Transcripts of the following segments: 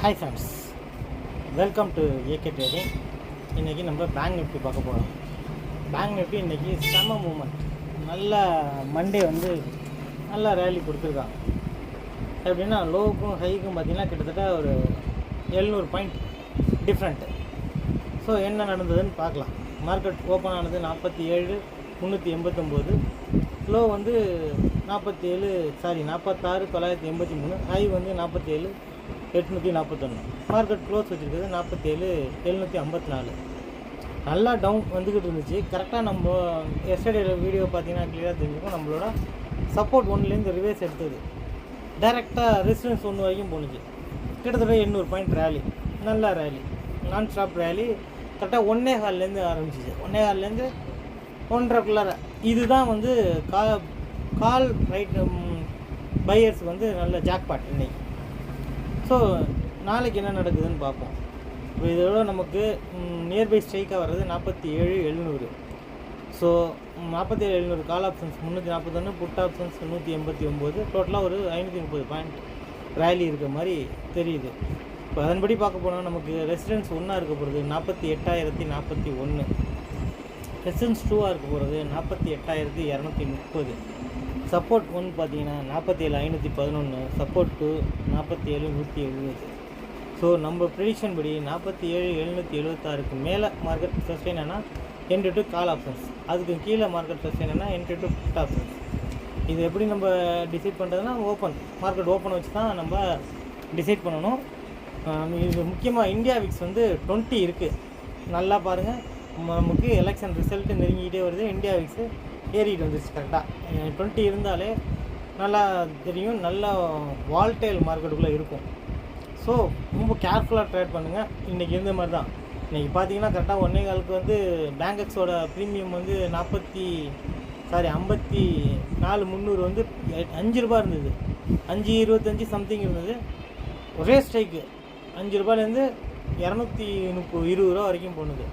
Hi friends welcome to AK trading இன்றைக்கி நம்ம bank Nifty பார்க்க போகிறோம் பேங்க் நிஃப்டி இன்றைக்கி செம மூமெண்ட் நல்ல மண்டே வந்து நல்ல ரேலி கொடுத்துருக்காங்க. எப்படின்னா லோவுக்கும் ஹைக்கும் பார்த்திங்கன்னா கிட்டத்தட்ட ஒரு எழுநூறு பாயிண்ட் டிஃப்ரெண்ட்டு ஸோ என்ன நடந்ததுன்னு பார்க்கலாம். மார்க்கெட் ஓப்பன் ஆனது நாற்பத்தி ஏழு முந்நூற்றி எண்பத்தொம்போது. லோ வந்து நாற்பத்தி ஏழு சாரி நாற்பத்தாறு தொள்ளாயிரத்தி எண்பத்தி மூணு. ஹை வந்து நாற்பத்தி ஏழு எட்நூற்றி நாற்பத்தொன்று மார்க்கெட் க்ளோஸ் வச்சுருக்கிறது நாற்பத்தி ஏழு எழுநூற்றி ஐம்பத்தி நாலு நல்லா டவுன் வந்துக்கிட்டு இருந்துச்சு கரெக்டாக நம்ம எஸ்டர்டே வீடியோ பார்த்தீங்கன்னா கிளியராக தெரிஞ்சுக்கும். நம்மளோட சப்போர்ட் ஒன்லேருந்து ரிவேஸ் எடுத்தது. டைரெக்டாக ரெசிடென்ஸ் ஒன்று வரைக்கும் போணுச்சு. கிட்டத்தட்ட எண்ணூறு பாயிண்ட் ரேலி நல்ல ரேலி நான் ஸ்டாப் ரேலி கரெக்டாக ஒன்னே ஹால்லேருந்து ஆரம்பிச்சிச்சு. ஒன்னே ஹால்லேருந்து ஒன்றரைக்குள்ளார. இதுதான் வந்து கா கால் ரைட் பையர்ஸ் um, வந்து நல்ல ஜாக்பாட் இன்னைக்கு. ஸோ நாளைக்கு என்ன நடக்குதுன்னு பார்ப்போம். இப்போ இதோட நமக்கு நியர்பை ஸ்ட்ரைக்காக வர்றது நாற்பத்தி ஏழு எழுநூறு. ஸோ நாற்பத்தி ஏழு எழுநூறு கால் ஆப்ஷன்ஸ் முந்நூற்றி நாற்பத்தொன்று புட் ஆப்ஷன்ஸ் நூற்றி எண்பத்தி ஒம்பது டோட்டலாக ஒரு ஐநூற்றி முப்பது பாயிண்ட் ரேலி இருக்க மாதிரி தெரியுது. இப்போ அதன்படி பார்க்க போனால் நமக்கு ரெசிடென்ஸ் ஒன்றா இருக்க போகிறது நாற்பத்தி எட்டாயிரத்தி நாற்பத்தி ஒன்று ரெசிடென்ஸ் டூவாக இருக்க போகிறது நாற்பத்தி எட்டாயிரத்தி இரநூத்தி முப்பது. சப்போர்ட் ஒன் பார்த்தீங்கன்னா நாற்பத்தி ஏழு ஐநூற்றி பதினொன்று சப்போர்ட் டூ நாற்பத்தி ஏழு நூற்றி எழுபது. ஸோ நம்ம ப்ரிடிக்ஷன் படி நாற்பத்தி ஏழு எழுநூற்றி எழுபத்தாறுக்கு மேலே மார்க்கெட் சஸ்டெயின் ஆனால் என்ட்ரி டு கால் ஆப்ஷன்ஸ் அதுக்கு கீழே மார்க்கெட் சஸ்டெயின் ஆனால் என்ட்ரி டு புட் ஆப்ஷன்ஸ் இது எப்படி நம்ம டிசைட் பண்ணுறதுனா ஓப்பன் மார்க்கெட் ஓப்பன் வச்சு தான் நம்ம டிசைட் பண்ணணும். இது முக்கியமாக இந்தியா விக்ஸ் வந்து டுவெண்ட்டி இருக்குது நல்லா பாருங்கள் நமக்கு எலெக்ஷன் ரிசல்ட்டு நெருங்கிக்கிட்டே வருது. இந்தியா விக்ஸு ஏறிட்டு வந்துருச்சு கரெக்டாக டுவெண்ட்டி இருந்தாலே நல்லா தெரியும் நல்ல வால்டைல் மார்க்கெட்டுக்குள்ளே இருக்கும். ஸோ ரொம்ப கேர்ஃபுல்லாக ட்ரேட் பண்ணுங்கள் இன்றைக்கி இருந்த மாதிரி தான் இன்றைக்கி பார்த்தீங்கன்னா கரெக்டாக ஒன்றே காலுக்கு வந்து பேங்கக்ஸோட ப்ரீமியம் வந்து நாற்பத்தி சாரி ஐம்பத்தி நாலு முந்நூறு வந்து அஞ்சு ரூபா இருந்தது. அஞ்சு இருபத்தஞ்சி சம்திங் இருந்தது. ஒரே ஸ்ட்ரைக்கு அஞ்சு ரூபாயிலேருந்து இரநூத்தி முப்பது இருபது ரூபா வரைக்கும் போனது.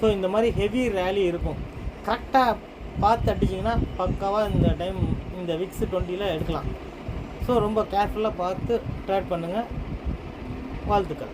ஸோ இந்த மாதிரி ஹெவி ரேலி இருக்கும். கரெக்டாக பார்த்து அடிச்சிங்கன்னா பக்காவாக இந்த டைம் இந்த விக்ஸ் டுவெண்ட்டியில் எடுக்கலாம். ஸோ ரொம்ப கேர்ஃபுல்லாக பார்த்து ட்ரேட் பண்ணுங்கள் வாழ்த்துக்கள்.